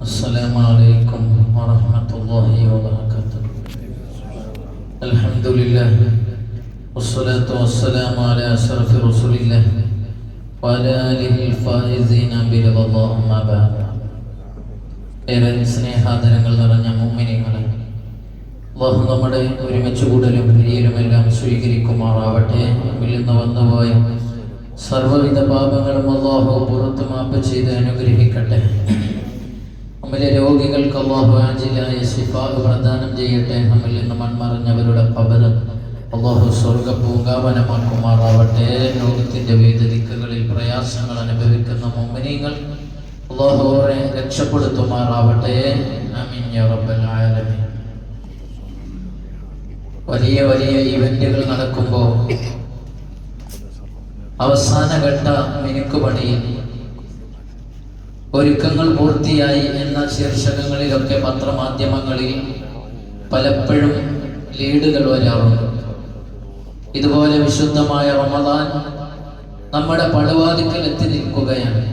السلام عليكم ورحمة الله وبركاته الحمد لله والصلاة والسلام على أشرف رسول الله وعلى آله الفائزين برضا الله أما بعد ഏറെ സ്നേഹാദരങ്ങൾ നിറഞ്ഞ മുമ്മിനികളെ അള്ളാഹു നമ്മുടെ ഒരുമിച്ച് കൂടലും പിരിയലുമെല്ലാം സ്വീകരിക്കുമാറാവട്ടെ നമ്മിൽ നിന്ന് വന്നുപോയ സർവ്വവിധ പാപങ്ങളും അള്ളാഹു പുറത്തു മാപ്പ് ചെയ്ത് അനുഗ്രഹിക്കട്ടെ നമ്മിലെ രോഗികൾക്ക് അള്ളാഹു ആജിലായ ശിഫാഹ് പ്രദാനം ചെയ്യട്ടെ. നമ്മിൽ നിന്ന് മൺമറിഞ്ഞവരുടെ പബർ അള്ളാഹു സ്വർഗ പൂങ്കാവനമാക്കുമാറാവട്ടെ വിവിധ ദിക്കുകളിൽ പ്രയാസങ്ങൾ അനുഭവിക്കുന്ന മുമ്മിനീങ്ങൾ അള്ളാഹു അവരെ രക്ഷപ്പെടുത്തുമാറാവട്ടെ. വലിയ വലിയ ഇവന്റുകൾ നടക്കുമ്പോൾ അവസാനഘട്ട മിനുക്കുപണിയിൽ ഒരുക്കങ്ങൾ പൂർത്തിയായി എന്ന ശീർഷകങ്ങളിലൊക്കെ പത്രമാധ്യമങ്ങളിൽ പലപ്പോഴും ലീഡുകൾ വരാറുണ്ട്. ഇതുപോലെ വിശുദ്ധമായ റമദാൻ നമ്മുടെ പടുവാതിക്കൽ എത്തി നിൽക്കുകയാണ്.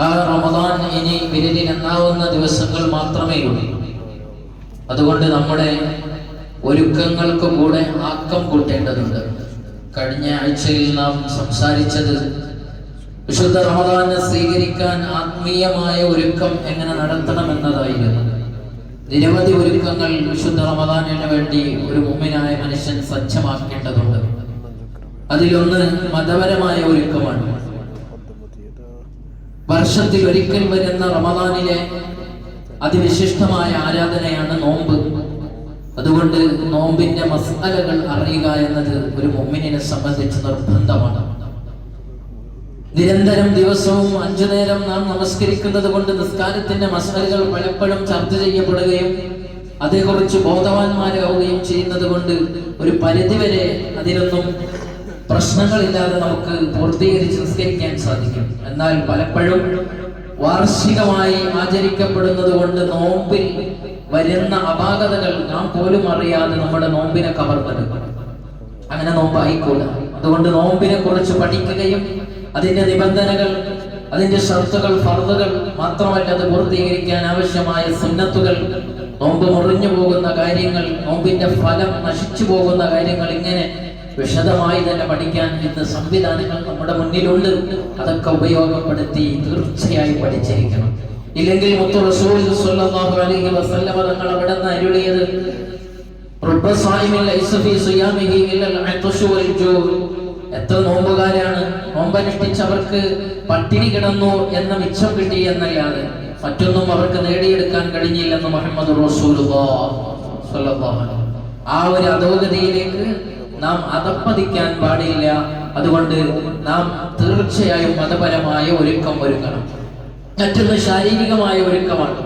ആ റമദാൻ ഇനി വിരലിൽ എണ്ണാവുന്ന ദിവസങ്ങൾ മാത്രമേ ഉള്ളൂ അതുകൊണ്ട് നമ്മുടെ ഒരുക്കങ്ങൾക്ക് കൂടെ ആക്കം കൂട്ടേണ്ടതുണ്ട്. കഴിഞ്ഞ ആഴ്ചയിൽ നാം സംസാരിച്ചത് വിശുദ്ധ റമദാനെ സ്വീകരിക്കാൻ ആത്മീയമായ ഒരുക്കം എങ്ങനെ നടത്തണം എന്നതായിരുന്നു നിരവധി ഒരുക്കങ്ങൾ വിശുദ്ധ റമദാനിന് വേണ്ടി ഒരു മുമ്മിനായ മനുഷ്യൻ സജ്ജമാക്കേണ്ടതുണ്ട്. അതിലൊന്ന് മതപരമായ ഒരുക്കമാണ്. വർഷത്തിൽ ഒരിക്കൽ വരുന്ന റമദാനിലെ അതിവിശിഷ്ടമായ ആരാധനയാണ് നോമ്പ്. അതുകൊണ്ട് നോമ്പിന്റെ മസാലകൾ അറിയുക എന്നത് ഒരു മുമ്മിനെ സംബന്ധിച്ച് നിർബന്ധമാണ്. നിരന്തരം ദിവസവും അഞ്ചു നേരം നാം നമസ്കരിക്കുന്നത് കൊണ്ട് നിസ്കാരത്തിന്റെ മസാലകൾ പലപ്പോഴും ചർച്ച ചെയ്യപ്പെടുകയും അതേക്കുറിച്ച് ബോധവാന്മാരാവുകയും ചെയ്യുന്നത് കൊണ്ട് ഒരു പരിധിവരെ അതിലൊന്നും പ്രശ്നങ്ങളില്ലാതെ നമുക്ക് പൂർത്തീകരിച്ച് നിസ്കരിക്കാൻ സാധിക്കും. എന്നാൽ പലപ്പോഴും വാർഷികമായി ആചരിക്കപ്പെടുന്നത് കൊണ്ട് നോമ്പിൽ വരുന്ന അപാകതകൾ നാം പോലും അറിയാതെ നമ്മുടെ നോമ്പിനെ കവർന്നെടുക്കും. അങ്ങനെ നോമ്പ് ആയിക്കൂടാ അതുകൊണ്ട് നോമ്പിനെ കുറിച്ച് പഠിക്കുകയും അതിന്റെ നിബന്ധനകൾ അതിന്റെ ഷർത്തുകൾ ഫർദുകൾ മാത്രമല്ല അത് പൂർത്തീകരിക്കാൻ ആവശ്യമായ സുന്നത്തുകൾ. നോമ്പ് മുറിഞ്ഞു പോകുന്ന കാര്യങ്ങൾ നോമ്പിന്റെ ഫലം നശിച്ചു പോകുന്ന കാര്യങ്ങൾ ഇങ്ങനെ വിശദമായി തന്നെ പഠിക്കാൻ ഇന്ന് സംവിധാനങ്ങൾ നമ്മുടെ മുന്നിലുണ്ട്. അതൊക്കെ ഉപയോഗപ്പെടുത്തി തീർച്ചയായും പഠിച്ചിരിക്കണം. ഇല്ലെങ്കിൽ മുത്തു റസൂൽ സ്വല്ലല്ലാഹു അലൈഹി വസല്ലമ അവിടെ നിന്ന് അരുളിയത് സിയാമിഹി എത്ര നോമ്പുകാരാണ്? നോമ്പനുഷ്ഠിച്ചവർക്ക് പട്ടിണി കിടന്നു എന്ന മിച്ചം കിട്ടി എന്നല്ലാതെ മറ്റൊന്നും അവർക്ക് നേടിയെടുക്കാൻ കഴിഞ്ഞില്ലെന്ന് മുഹമ്മദ് ആ ഒരു അധോഗതിയിലേക്ക് നാം അതപ്പതിക്കാൻ പാടില്ല. അതുകൊണ്ട് നാം തീർച്ചയായും മതപരമായ ഒരുക്കം ഒരുക്കണം. മറ്റൊന്ന് ശാരീരികമായ ഒരുക്കമാണ്.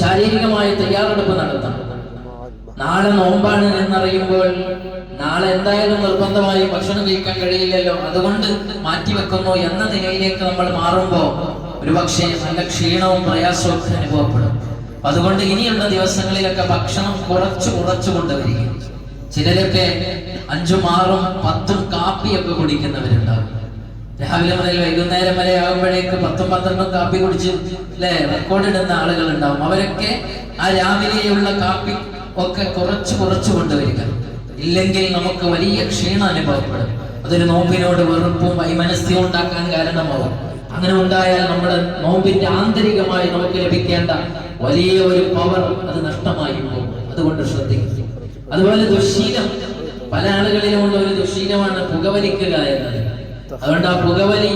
ശാരീരികമായ തയ്യാറെടുപ്പ് നടത്തണം. നാളെ നോമ്പാണ് എന്നറിയുമ്പോൾ നാളെ എന്തായാലും നിർബന്ധമായി ഭക്ഷണം കഴിക്കാൻ കഴിയില്ലല്ലോ. അതുകൊണ്ട് മാറ്റിവെക്കുന്നു എന്ന നിലയിലേക്ക് നമ്മൾ മാറുമ്പോൾ ഒരു പക്ഷേ നല്ല ക്ഷീണവും പ്രയാസവും ഒക്കെ അനുഭവപ്പെടും. അതുകൊണ്ട് ഇനിയുള്ള ദിവസങ്ങളിലൊക്കെ ഭക്ഷണം കുറച്ച് കുറച്ച് കൊണ്ടുവരിക ചിലരൊക്കെ അഞ്ചും ആറും പത്തും കാപ്പിയൊക്കെ കുടിക്കുന്നവരുണ്ടാകും. രാവിലെ മുതൽ വൈകുന്നേരം വരെ ആകുമ്പോഴേക്ക് പത്തും പന്ത്രണ്ടും കാപ്പി കുടിച്ച് അല്ലെ റെക്കോർഡ് ഇടുന്ന ആളുകൾ ഉണ്ടാവും അവരൊക്കെ ആ രാവിലെയുള്ള കാപ്പി ഒക്കെ കുറച്ച് കുറച്ച് കൊണ്ടുവരിക. ഇല്ലെങ്കിൽ നമുക്ക് വലിയ ക്ഷീണം അനുഭവപ്പെടും അതൊരു നോമ്പിനോട് വെറുപ്പും വൈമനസ്യവും ഉണ്ടാക്കാൻ കാരണമാവും. അങ്ങനെ ഉണ്ടായാൽ നമ്മുടെ നോമ്പിന്റെ ആന്തരികമായി നമുക്ക് ലഭിക്കേണ്ട വലിയ ഒരു പവർ അത് നഷ്ടമായി പോകും. അതുകൊണ്ട് ശ്രദ്ധിക്കും അതുപോലെ ദുശീലം. പല ആളുകളിലുമുള്ള ഒരു ദുശീലമാണ് പുകവലിക്കുക എന്നത്. അതുകൊണ്ട് ആ പുകവലി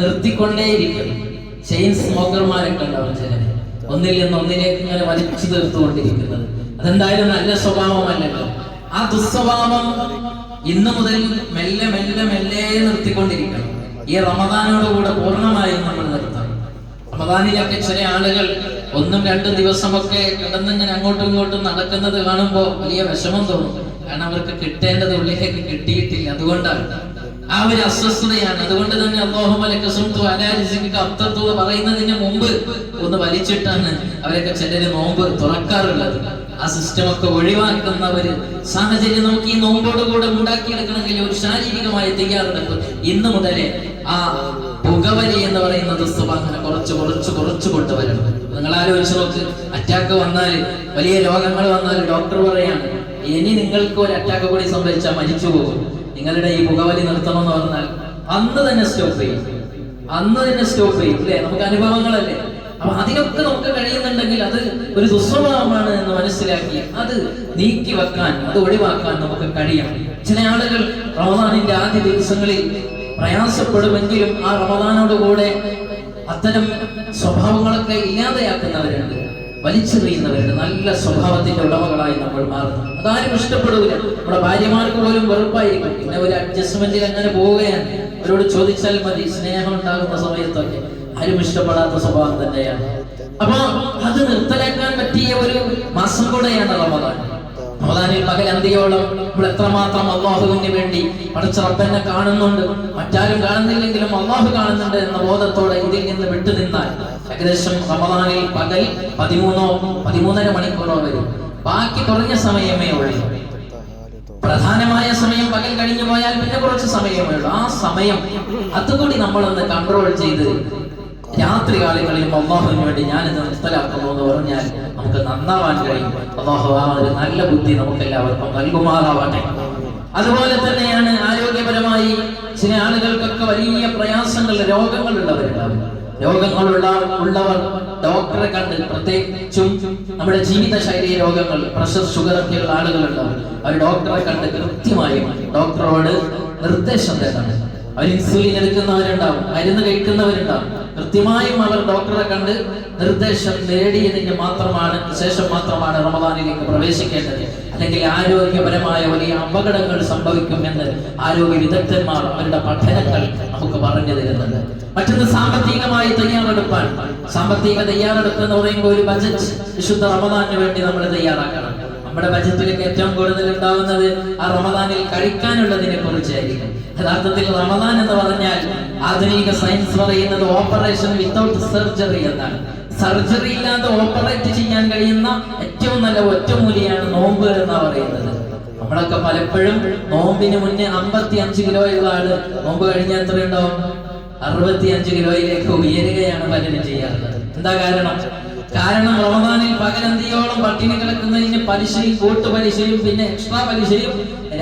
നിർത്തിക്കൊണ്ടേയിരിക്കും. ചെയിൻ സ്മോക്കർമാരൊക്കെ ഉണ്ടാവും ചില ഒന്നിൽ നിന്ന് ഒന്നിലേക്ക് ഇങ്ങനെ വലിച്ചു തീർത്തുകൊണ്ടിരിക്കുന്നത്. അതെന്തായാലും നല്ല സ്വഭാവമല്ലല്ലോ. ആ ദുസ്വഭാവം ഇന്നു മുതൽ മെല്ലെ മെല്ലെ മെല്ലെ നിർത്തിക്കൊണ്ടിരിക്കണം. ഈ റമദാനോടുകൂടെ പൂർണമായും നമ്മൾ നിർത്തണം. റമദാനിലൊക്കെ ചില ആളുകൾ ഒന്നും രണ്ടും ദിവസമൊക്കെ കിടന്നിങ്ങനെ അങ്ങോട്ടും ഇങ്ങോട്ടും നടക്കുന്നത് കാണുമ്പോൾ വലിയ വിഷമം തോന്നും. കാരണം അവർക്ക് കിട്ടേണ്ടത് ഉള്ളിലേക്ക് കിട്ടിയിട്ടില്ല. അതുകൊണ്ടാണ് ആ ഒരു അസ്വസ്ഥതയാണ്. അതുകൊണ്ട് തന്നെ അബ്ദത്തു പറയുന്നതിന് മുമ്പ് ഒന്ന് വലിച്ചിട്ടാണ് അവരൊക്കെ ചിലര് നോമ്പ് തുറക്കാറുള്ളത്. ആ സിസ്റ്റം ഒക്കെ ഒഴിവാക്കുന്നവര് സാഹചര്യം നമുക്ക് ഈ നോമ്പോട് കൂടെ ഉണ്ടാക്കിയെടുക്കണമെങ്കിൽ ഒരു ശാരീരികമായ തയ്യാറെടുപ്പ് ഇന്ന് മുതലേ ആ പുകവലി എന്ന് പറയുന്നത് അങ്ങനെ കുറച്ച് കുറച്ച് കുറച്ച് കൊണ്ടുവരണം. നിങ്ങൾ ആലോചിച്ച് നോക്ക്. അറ്റാക്ക് വന്നാൽ വലിയ രോഗങ്ങൾ വന്നാൽ ഡോക്ടർ പറയാണ് ഇനി നിങ്ങൾക്ക് ഒരു അറ്റാക്ക് കൂടി സംഭവിച്ചാൽ മരിച്ചു പോകും നിങ്ങളുടെ ഈ പുകവലി നിർത്തണമെന്ന് പറഞ്ഞാൽ അന്ന് തന്നെ സ്റ്റോപ്പ് ചെയ്യും. അന്ന് തന്നെ സ്റ്റോപ്പ് ചെയ്യും അല്ലേ? നമുക്ക് അനുഭവങ്ങളല്ലേ? അപ്പൊ അതിനൊക്കെ നമുക്ക് കഴിയുന്നുണ്ടെങ്കിൽ അത് ഒരു ദുസ്വഭാവമാണ് എന്ന് മനസ്സിലാക്കി അത് നീക്കി വെക്കാൻ അത് ഒഴിവാക്കാൻ നമുക്ക് കഴിയണം. ചില ആളുകൾ റമദാനിന്റെ ആദ്യ ദിവസങ്ങളിൽ പ്രയാസപ്പെടുമെങ്കിലും ആ റമദാനോട് കൂടെ അത്തരം സ്വഭാവങ്ങളൊക്കെ ഇല്ലാതെയാക്കുന്നവരുണ്ട്. വലിച്ചെറിയുന്നവരുണ്ട് നല്ല സ്വഭാവത്തിന്റെ ഉടമകളായി നമ്മൾ മാറുന്നു. അതാരും ഇഷ്ടപ്പെടൂല. നമ്മുടെ ഭാര്യമാർക്ക് പോലും വെറുപ്പായിരിക്കും. പിന്നെ ഒരു അഡ്ജസ്റ്റ്മെന്റിൽ അങ്ങനെ പോവുകയാണ്. അവരോട് ചോദിച്ചാൽ മതി സ്നേഹം ഉണ്ടാകുന്ന സമയത്തൊക്കെ ആരും ഇഷ്ടപ്പെടാത്ത സ്വഭാവം തന്നെയാണ്. അപ്പൊ അത് നിർത്തലാക്കാൻ പറ്റിയ ഒരു മാസം കൂടെയാണ് റമദാൻ. റമദാനിൽ പകൽ അന്തിയോളം നമ്മൾ എത്രമാത്രം അള്ളാഹുവിന് വേണ്ടി പഠിച്ച റബ്ബനെ കാണുന്നുണ്ട്. മറ്റാരും കാണുന്നില്ലെങ്കിലും അള്ളാഹു കാണുന്നുണ്ട് എന്ന ബോധത്തോടെ ഇതിൽ നിന്ന് വിട്ടു നിന്നാൽ ഏകദേശം റമദാനിൽ പകൽ പതിമൂന്നോ പതിമൂന്നര മണിക്കൂറോ വരും. ബാക്കി കുറഞ്ഞ സമയമേ ഉള്ളൂ. പ്രധാനമായ സമയം പകൽ കഴിഞ്ഞു പോയാൽ പിന്നെ കുറച്ച് സമയമേ ഉള്ളൂ. ആ സമയം അതുകൂടി നമ്മളൊന്ന് കൺട്രോൾ ചെയ്ത് രാത്രി കാലങ്ങളിലും അള്ളാഹുവിന് വേണ്ടി ഞാനിത് നിർത്തലാക്കുന്നു എന്ന് പറഞ്ഞാൽ നമുക്ക് നന്നാവാൻ കഴിയും. അള്ളാഹു ആ ഒരു നല്ല ബുദ്ധി നമുക്ക് എല്ലാവർക്കും നൽകുമാറാവട്ടെ. അതുപോലെ തന്നെയാണ് ആരോഗ്യപരമായി ചില ആളുകൾക്കൊക്കെ വലിയ പ്രയാസങ്ങൾ രോഗങ്ങൾ ഉള്ളവരുണ്ടാവും രോഗങ്ങളുള്ള ഉള്ളവർ ഡോക്ടറെ കണ്ട് പ്രത്യേകിച്ചും നമ്മുടെ ജീവിതശൈലി രോഗങ്ങൾ പ്രഷർ ഷുഗർ ഒക്കെയുള്ള ആളുകളുള്ളവർ അവർ ഡോക്ടറെ കണ്ട് കൃത്യമായി ഡോക്ടറോട് നിർദ്ദേശം തരണം അവർ ഇൻസുലിൻ എടുക്കുന്നവരുണ്ടാവും മരുന്ന് കഴിക്കുന്നവരുണ്ടാവും. കൃത്യമായും അവർ ഡോക്ടറെ കണ്ട് നിർദ്ദേശം നേടിയതിന് മാത്രമാണ് ശേഷം മാത്രമാണ് റമദാനിലേക്ക് പ്രവേശിക്കേണ്ടത്. അല്ലെങ്കിൽ ആരോഗ്യപരമായ വലിയ അപകടങ്ങൾ സംഭവിക്കുമെന്ന് ആരോഗ്യ വിദഗ്ധന്മാർ അവരുടെ പഠനങ്ങൾ നമുക്ക് പറഞ്ഞു തരുന്നത്. മറ്റൊന്ന് സാമ്പത്തികമായി തയ്യാറെടുപ്പാൻ. സാമ്പത്തിക തയ്യാറെടുപ്പ് എന്ന് പറയുമ്പോൾ ഒരു ബജറ്റ് വിശുദ്ധ റമദാനിന് വേണ്ടി നമ്മൾ തയ്യാറാക്കണം. നമ്മുടെ ബജറ്റിലേക്ക് ഏറ്റവും കൂടുതൽ ഉണ്ടാവുന്നത് ആ റമദാനിൽ കഴിക്കാനുള്ളതിനെ കുറിച്ചായിരിക്കും. യഥാർത്ഥത്തിൽ റമദാൻ എന്ന് പറഞ്ഞാൽ ആധുനിക സയൻസ് പറയുന്നത് ഓപ്പറേഷൻ വിത്തൗട്ട് സർജറി എന്നാണ്. സർജറി ഇല്ലാതെ ഓപ്പറേറ്റ് ചെയ്യാൻ കഴിയുന്ന ഏറ്റവും നല്ല ഒറ്റമൂലിയാണ് നോമ്പ് എന്നാ പറയുന്നത്. നമ്മളൊക്കെ പലപ്പോഴും നോമ്പിന് മുന്നേ അമ്പത്തി അഞ്ച് കിലോയുള്ള ആൾ നോമ്പ് കഴിഞ്ഞാൽ എത്രയുണ്ടാവും അറുപത്തി അഞ്ച് കിലോയിലേക്ക് ഉയരുകയാണ് പലരും ചെയ്യാറുള്ളത്. എന്താ കാരണം? കാരണം റമദാനിൽ പകലന്തിയോളം പട്ടിണി കിടക്കുന്നതിന് പലിശയും കൂട്ടുപലിശയും പിന്നെ എക്സ്ട്രാ പലിശയും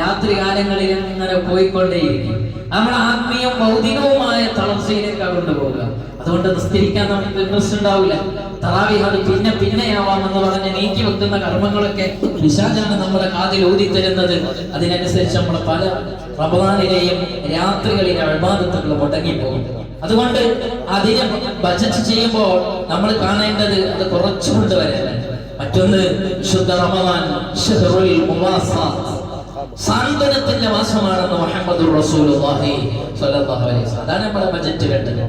രാത്രി കാലങ്ങളിൽ ഇങ്ങനെ പോയിക്കൊണ്ടേയിരിക്കും. നമ്മുടെ ആത്മീയവും ഭൗതികവുമായ തളർച്ചയിലേക്ക് കൊണ്ടുപോകുക അതുകൊണ്ട് നിസ്കരിക്കാൻ നമുക്ക് ഇൻട്രസ്റ്റ് ഉണ്ടാവില്ല. തറാവി അത് പിന്നെ പിന്നെയാവാമെന്ന് പറഞ്ഞ് നീക്കി വെക്കുന്ന കർമ്മങ്ങളൊക്കെ പിശാചാണ് നമ്മുടെ കാതിൽ ഊതി തരുന്നത് അതിനനുസരിച്ച് നമ്മൾ പല റമദാനിലെയും രാത്രികളിലെ അഴിബാദത്തുകൾ മുടങ്ങിപ്പോകും. അതുകൊണ്ട് അതിനെ ബജറ്റ് ചെയ്യുമ്പോൾ നമ്മൾ കാണേണ്ടത് അത് കുറച്ചുകൊണ്ട് വരാൻ മറ്റൊന്ന് ശുദ്ധ റമദാൻ സാന്ത്വനത്തിന്റെ മാസമാണെന്ന് മുഹമ്മദ് അതാണ് നമ്മുടെ ബജറ്റ് വേണ്ടത്.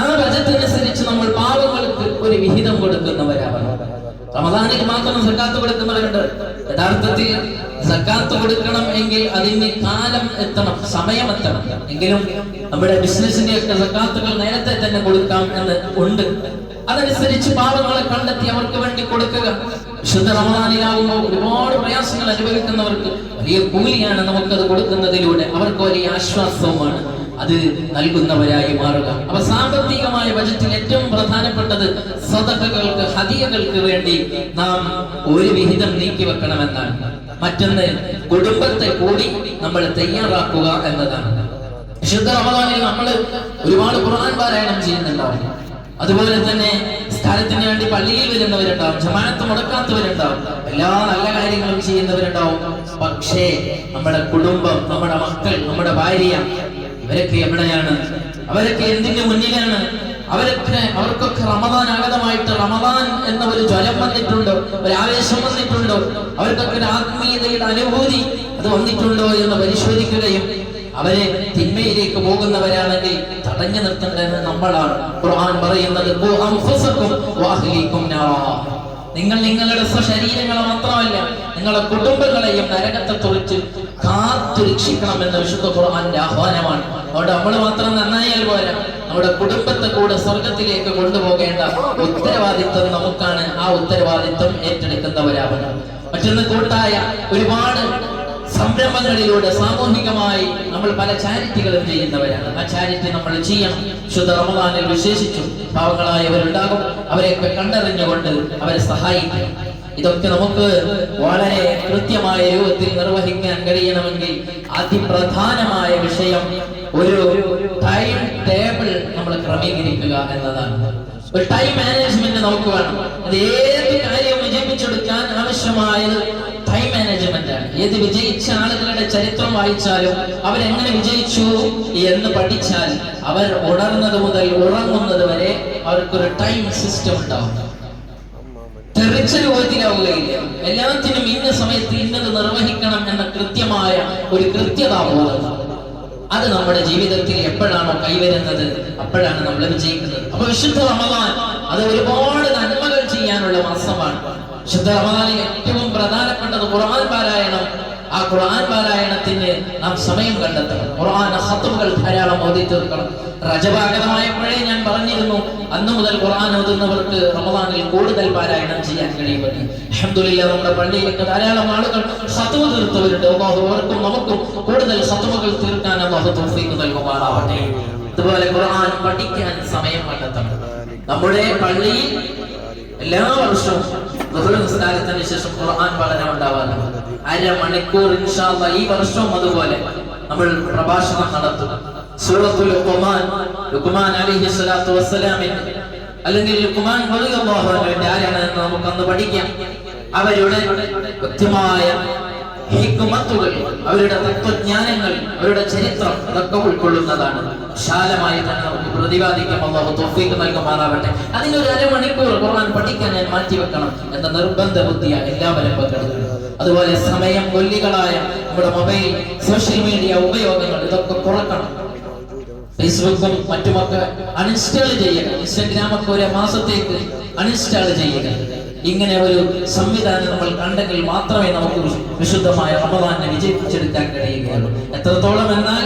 ആ ബജറ്റ് അനുസരിച്ച് നമ്മൾ പാവങ്ങൾക്ക് ഒരു വിഹിതം കൊടുക്കുന്നവരാവണം റമദാനിൽ മാത്രം സക്കാത്ത് കൊടുക്കുന്നവരുണ്ട്. യഥാർത്ഥത്തിൽ സക്കാത്ത് കൊടുക്കണം എങ്കിൽ അതിന് കാലം എത്തണം സമയം എത്തണം എങ്കിലും നമ്മുടെ ബിസിനസിന്റെ ഒക്കെ സക്കാത്തുകൾ നേരത്തെ തന്നെ കൊടുക്കാം എന്ന് ഉണ്ട്. അതനുസരിച്ച് പാവങ്ങളെ കണ്ടെത്തി അവർക്ക് വേണ്ടി കൊടുക്കുക. വിശുദ്ധ റമദാനിലാവുമ്പോൾ ഒരുപാട് പ്രയാസങ്ങൾ അനുഭവിക്കുന്നവർക്ക് വലിയ കൂലിയാണ് നമുക്കത് കൊടുക്കുന്നതിലൂടെ. അവർക്ക് വലിയ ആശ്വാസവുമാണ്. അത് നൽകുന്നവരായി മാറുക. അപ്പൊ സാമ്പത്തികമായ ബജറ്റിൽ ഏറ്റവും പ്രധാനപ്പെട്ടത് സ്വതക്കൾക്ക് ഹതിയകൾക്ക് വേണ്ടി നാം ഒരു വിഹിതം നീക്കി വെക്കണമെന്നാണ്. മറ്റൊന്ന് കുടുംബത്തെ കൂടി നമ്മൾ തയ്യാറാക്കുക എന്നതാണ്. വിശുദ്ധ റമദാനിൽ നമ്മൾ ഒരുപാട് ഖുർആൻ പാരായണം ചെയ്യുന്നുണ്ടാവും. അതുപോലെ തന്നെ സ്ഥലത്തിന് വേണ്ടി പള്ളിയിൽ വരുന്നവരുണ്ടാവും ജമാനത്ത് മുടക്കാത്തവരുണ്ടാവും എല്ലാ നല്ല കാര്യങ്ങളും ചെയ്യുന്നവരുണ്ടാവും. പക്ഷേ നമ്മുടെ കുടുംബം നമ്മുടെ മക്കൾ നമ്മുടെ ഭാര്യ ഇവരൊക്കെ എവിടെയാണ്? അവരൊക്കെ എന്തിന്റെ മുന്നിലാണ്? അവരൊക്കെ അവർക്കൊക്കെ റമദാൻ ആഗതമായിട്ട് റമദാൻ എന്ന ഒരു ജ്വലം വന്നിട്ടുണ്ടോ? ഒരു ആവേശം വന്നിട്ടുണ്ടോ? അവർക്കൊക്കെ ഒരു ആത്മീയതയുടെ അനുഭൂതി അത് വന്നിട്ടുണ്ടോ എന്ന് പരിശോധിക്കുകയും അവരെ തിന്മയിലേക്ക് പോകുന്നവരാണെങ്കിൽ തടഞ്ഞു നിർത്തേണ്ടത് നമ്മളാണ്. ഖുർആൻ പറയുന്നത്. നിങ്ങൾ നിങ്ങളുടെ സ്വശരീരങ്ങളെ മാത്രമല്ല നിങ്ങളുടെ കുടുംബങ്ങളെയും നരകത്തെ തുറിച്ച് കാത്തു രക്ഷിക്കണം എന്ന വിശുദ്ധ ഖുർആന്റെ ആഹ്വാനമാണ്. അവിടെ നമ്മൾ മാത്രം നന്നായാൽ പോരാ. നമ്മുടെ കുടുംബത്തെ കൂടെ സ്വർഗത്തിലേക്ക് കൊണ്ടുപോകേണ്ട ഉത്തരവാദിത്വം നമുക്കാണ്. ആ ഉത്തരവാദിത്വം ഏറ്റെടുക്കുന്നവരാവണം. മറ്റൊന്ന് കൂട്ടായ ഒരുപാട് സംരംഭങ്ങളിലൂടെ സാമൂഹികമായി നമ്മൾ പല ചാരിറ്റികളും ചെയ്യുന്നവരാണ്. ആ ചാരിറ്റി നമ്മൾ ചെയ്യണം. ശുദ്ധ റമദാനിൽ വിശേഷിച്ചും പാവങ്ങളായവരുണ്ടാകും. അവരെയൊക്കെ കണ്ടറിഞ്ഞുകൊണ്ട് അവരെ സഹായിക്കണം. ഇതൊക്കെ നമുക്ക് വളരെ കൃത്യമായ രൂപത്തിൽ നിർവഹിക്കാൻ കഴിയണമെങ്കിൽ അതിപ്രധാനമായ വിഷയം ഒരു ടൈം ടേബിൾ നമ്മൾ ക്രമീകരിക്കുക എന്നതാണ്. ഒരു ടൈം മാനേജ്മെന്റ് നമുക്ക് വേണം. അത് ഏത് കാര്യവും വിജയിപ്പിച്ചെടുക്കാൻ ആവശ്യമായത് ഏത് വിജയിച്ച ആളുകളുടെ ചരിത്രം വായിച്ചാലും അവരെങ്ങനെ വിജയിച്ചു എന്ന് പഠിച്ചാൽ അവർ ഉണർന്നത് മുതൽ ഉറങ്ങുന്നത് വരെ അവർക്കൊരു ടൈം സിസ്റ്റം ഉണ്ടാവും. തെറിച്ച എല്ലാത്തിനും ഇന്ന സമയത്ത് ഇന്നത് നിർവഹിക്കണം എന്ന കൃത്യമായ ഒരു കൃത്യതാബോധം അത് നമ്മുടെ ജീവിതത്തിൽ എപ്പോഴാണോ കൈവരുന്നത് അപ്പോഴാണ് നമ്മൾ വിജയിക്കുന്നത്. അപ്പൊ വിശുദ്ധ റമദാൻ അത് ഒരുപാട് നന്മകൾ ചെയ്യാനുള്ള മാസമാണ്. വിശുദ്ധ റമദാനിൽ ഏറ്റവും പ്രധാനപ്പെട്ടത് ഖുർആൻ ആ ഖുർആൻ പാരായണത്തിന് നാം സമയം കണ്ടെത്തണം. ഖുർആൻ ഹത്തുകൾ ധാരാളം ഓതി തീർക്കണം രജപാകതമായപ്പോഴേ ഞാൻ പറഞ്ഞിരുന്നു. അന്നു മുതൽ ഖുർആൻ ഓതുന്നവർക്ക് റമദാനിൽ കൂടുതൽ പാരായണം ചെയ്യാൻ കഴിയുമെന്ന്. അൽഹംദുലില്ലാ നമ്മുടെ പള്ളിയിലൊക്കെ ധാരാളം ആളുകൾ സത്വ തീർത്തവരുണ്ട്. അവർക്കും നമുക്കും കൂടുതൽ സത്വകൾ തീർക്കാൻ അള്ളാഹു നൽകുമാറാവട്ടെ. അതുപോലെ ഖുർആൻ പഠിക്കാൻ സമയം കണ്ടെത്തണം. നമ്മുടെ പള്ളിയിൽ എല്ലാ വർഷവും നിസ്കാരത്തിന് ശേഷം ഖുർആൻ പഠനം ഉണ്ടാവാറുണ്ട് അരമണിക്കൂർ ഇൻഷാല്ല ഈ വർഷവും അതുപോലെ നമ്മൾ പ്രഭാഷണം നടത്തും. സൂറത്തുൽ ലുഖ്മാൻ ലുഖ്മാൻ അലൈഹി സ്വലാത്തു വസ്സലാമിന് അല്ലെങ്കിൽ ലുഖ്മാൻ റളിയല്ലാഹു അൻഹുവിന്റെ ആരാണ് എന്ന് നമുക്കൊന്ന് പഠിക്കാം. അവരുടെ കൃത്യമായ ഹിക്മത്തുകൾ അവരുടെ തത്വജ്ഞാനങ്ങൾ അവരുടെ ചരിത്രം അതൊക്കെ ഉൾക്കൊള്ളുന്നതാണ്. വിശാലമായി തന്നെ നമുക്ക് പ്രതിപാദിക്കാം. അള്ളാഹു തോഫീക്ക് നൽകുമാറാവട്ടെ അതിനൊരു അരമണിക്കൂർ ഖുർആൻ പഠിക്കാൻ ഞാൻ മാറ്റിവെക്കണം എന്ന നിർബന്ധ ബുദ്ധിയ എല്ലാവരും പങ്കെടുക്കുന്നത് അതുപോലെ സമയം കൊല്ലികളായ നമ്മുടെ മൊബൈൽ സോഷ്യൽ മീഡിയ ഉപയോഗങ്ങൾ ഇതൊക്കെ കുറക്കണം. ഫേസ്ബുക്കും മറ്റുമൊക്കെ അൺഇൻസ്റ്റാൾ ചെയ്യുക. ഇൻസ്റ്റഗ്രാമൊക്കെ ഒരു മാസത്തേക്ക് അൺഇൻസ്റ്റാൾ ചെയ്യുക. ഇങ്ങനെ ഒരു സംവിധാനം നമ്മൾ കണ്ടെങ്കിൽ മാത്രമേ നമുക്ക് വിശുദ്ധമായ റമദാനെ വിജയിപ്പിച്ചെടുക്കാൻ കഴിയുകയുള്ളൂ. എത്രത്തോളം എന്നാൽ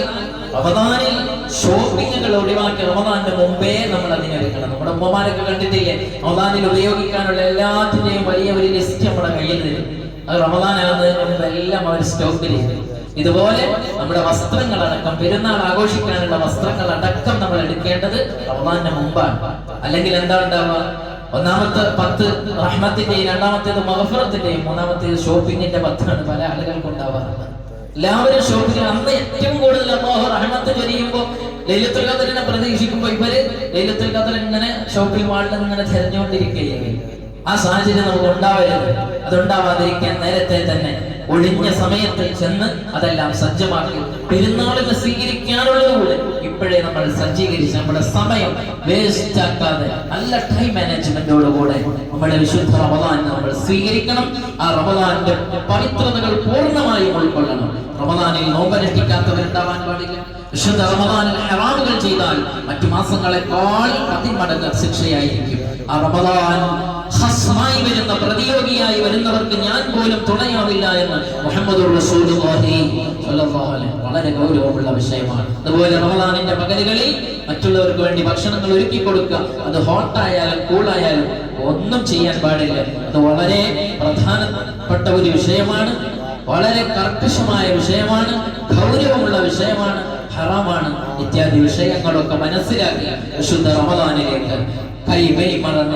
റമദാനിൽ ഷോപ്പിങ്ങുകൾ ഒഴിവാക്കി റമദാന്റെ മുമ്പേ നമ്മൾ അതിനെ എടുക്കണം. നമ്മുടെ ഉമ്മമാരൊക്കെ കണ്ടിട്ടില്ലേ? റമദാനിൽ ഉപയോഗിക്കാനുള്ള എല്ലാത്തിന്റെയും വലിയ ഒരു ലിസ്റ്റ് നമ്മുടെ കയ്യിൽ തരും അത് റമദാനാകുന്നതിന് മുമ്പ് എല്ലാം അവർ സ്റ്റോക്ക് ചെയ്യും. ഇതുപോലെ നമ്മുടെ വസ്ത്രങ്ങളടക്കം പെരുന്നാൾ ആഘോഷിക്കാനുള്ള വസ്ത്രങ്ങൾ അടക്കം നമ്മൾ എടുക്കേണ്ടത് റമദാന്റെ മുമ്പാണ്. അല്ലെങ്കിൽ എന്താ ഉണ്ടാവുക? ഒന്നാമത്തെ പത്ത് റഹ്മത്തിന്റെയും രണ്ടാമത്തേത് മഹഫറത്തിന്റെയും മൂന്നാമത്തേത് ഷോപ്പിങ്ങിന്റെ പത്താണ് പല ആളുകൾക്ക് ഉണ്ടാവാറുള്ളത് എല്ലാവരും ഷോപ്പിംഗ് അന്ന് ഏറ്റവും കൂടുതൽ അള്ളാഹു റഹ്മത്ത് ചൊരിയുമ്പോൾ ലൈലത്തുൽ ഖദറിനെ പ്രതീക്ഷിക്കുമ്പോൾ ഇവർ ലൈലത്തുൽ ഖദർ ഇങ്ങനെ ഷോപ്പിംഗ് മാളിൽ ഇങ്ങനെ തിരഞ്ഞുകൊണ്ടിരിക്കുകയാണ് ആ സാഹചര്യം നമുക്ക് ഉണ്ടാവരുത്. അതുണ്ടാവാതിരിക്കാൻ നേരത്തെ തന്നെ ഒഴിഞ്ഞ സമയത്ത് ചെന്ന് അതെല്ലാം സജ്ജമാക്കി പെരുന്നാളിന് സ്വീകരിക്കാനുള്ളതുകൂടെ ഇപ്പോഴേ നമ്മൾ സജ്ജീകരിച്ച് നമ്മുടെ സമയം വേസ്റ്റ് ആക്കാതെ നല്ല ടൈം മാനേജ്മെന്റോടുകൂടെ നമ്മുടെ വിശുദ്ധ റമദാൻ നമ്മൾ സ്വീകരിക്കണം. ആ റമദാന്റെ പവിത്രതകൾ പൂർണമായും ഉൾക്കൊള്ളണം. റമദാനിൽ നോമ്പനുഷ്ഠിക്കാത്തവരുണ്ടാവാൻ പാടില്ല. വിശുദ്ധ റമദാനിൽ ഹറാമുകൾ ചെയ്താൽ മറ്റു മാസങ്ങളെക്കാൾ പതിമടങ്ങ് ശിക്ഷയായിരിക്കും. വരുന്ന പ്രതിയോഗിയായി വരുന്നവർക്ക് ഞാൻ പോലും തുണയാവില്ല എന്ന് മുഹമ്മദ് വളരെ ഗൗരവമുള്ള വിഷയമാണ്. അതുപോലെ റമദാനിന്റെ പകലുകളിൽ മറ്റുള്ളവർക്ക് വേണ്ടി ഭക്ഷണങ്ങൾ ഒരുക്കി കൊടുക്കുക. അത് ഹോട്ടായാലും കൂളായാലും ഒന്നും ചെയ്യാൻ പാടില്ല. അത് വളരെ പ്രധാനപ്പെട്ട ഒരു വിഷയമാണ്. വളരെ കർക്കശമായ വിഷയമാണ്. ഗൗരവമുള്ള വിഷയമാണ്. ഹറാമാണ്. ഇത്യാദി വിഷയങ്ങളൊക്കെ മനസ്സിലാക്കി വിശുദ്ധ റമദാനിലേക്ക് കൈ കൈ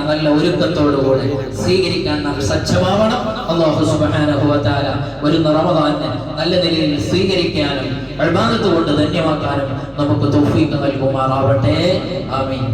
നല്ല ഒരുക്കത്തോടുകൂടെ സ്വീകരിക്കാൻ നാം സജ്ജമാവണം. അള്ളാഹു സുബ്ഹാനഹു ഒരു വരുന്ന നല്ല നിലയിൽ സ്വീകരിക്കാനും അൽബാദത്ത് കൊണ്ട് ധന്യമാക്കാനും നമുക്ക് തൗഫീഖ് നൽകുമാറാവട്ടെ. ആമീൻ.